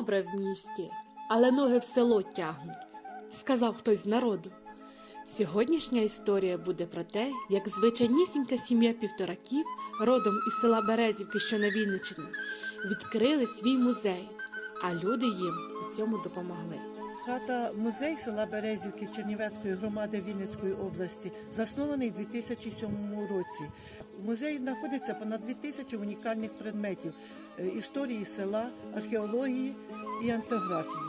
Добре в місті, але ноги в село тягнуть, сказав хтось з народу. Сьогоднішня історія буде про те, як звичайнісінька сім'я півтораків, родом із села Березівки, що на Вінниччині, відкрили свій музей, а люди їм у цьому допомогли. Хата музей села Березівки Чернівецької громади Вінницької області заснований у 2007 році. В музеї знаходиться понад 2000 унікальних предметів е, історії села, археології і антографії.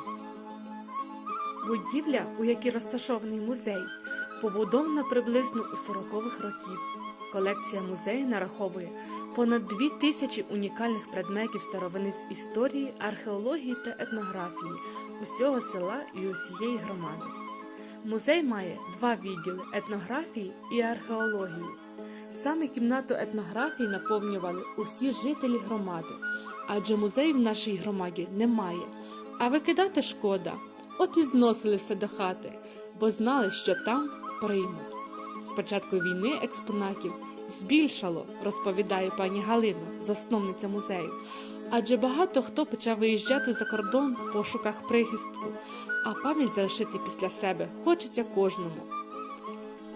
Будівля, у якій розташований музей, побудована приблизно у 40-х років. Колекція музею нараховує понад дві тисячі унікальних предметів старовини з історії, археології та етнографії усього села і усієї громади. Музей має два відділи етнографії і археології. Саме кімнату етнографії наповнювали усі жителі громади, адже музею в нашій громаді немає. А викидати шкода. От і зносили все до хати, бо знали, що там приймуть. З початку війни експонатів збільшало, розповідає пані Галина, засновниця музею. Адже багато хто почав виїжджати за кордон в пошуках прихистку, а пам'ять залишити після себе хочеться кожному.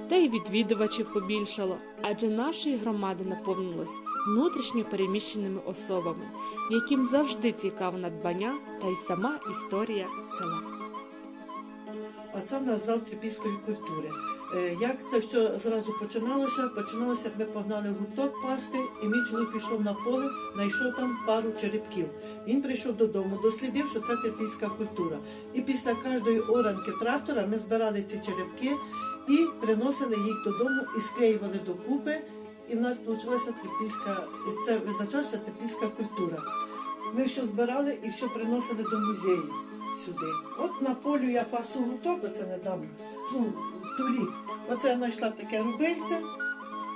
Та й відвідувачів побільшало, адже нашої громади наповнилось внутрішньо переміщеними особами, яким завжди цікаво надбання та й сама історія села. А це в нас зал трипільської культури. Е, Як це все зразу починалося? Починалося, як ми погнали гурток пасти, і мій чоловік пішов на поле, знайшов там пару черепків. Він прийшов додому, дослідив, що це трипільська культура. І після кожної оранки трактора ми збирали ці черепки і приносили їх додому і склеювали докупи. І в нас вийшла трипільська, і це визначалася трипільська культура. Ми все збирали і все приносили до музею сюди. От на полю я пасу гурток, оце недавно, ну, торік. Оце я знайшла таке рубельце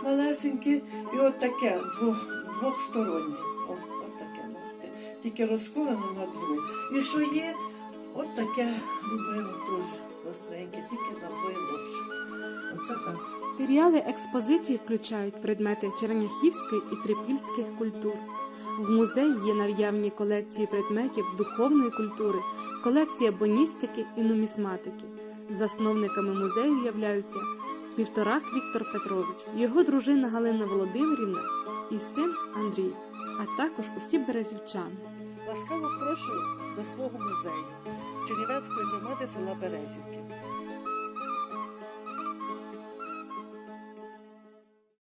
малесеньке, і от таке двох, двохстороннє. От, от таке, бачите. Тільки розколено на двоє. І що є, от таке рубело теж гостреньке, тільки на двоє лопше. Оце так. Матеріали експозиції включають предмети черняхівської і трипільських культур. В музеї є наявні колекції предметів духовної культури, колекція боністики і нумізматики. Засновниками музею являються півторак Віктор Петрович, його дружина Галина Володимирівна і син Андрій, а також усі березівчани. Ласкаво прошу до свого музею Чернівецької громади села Березівки.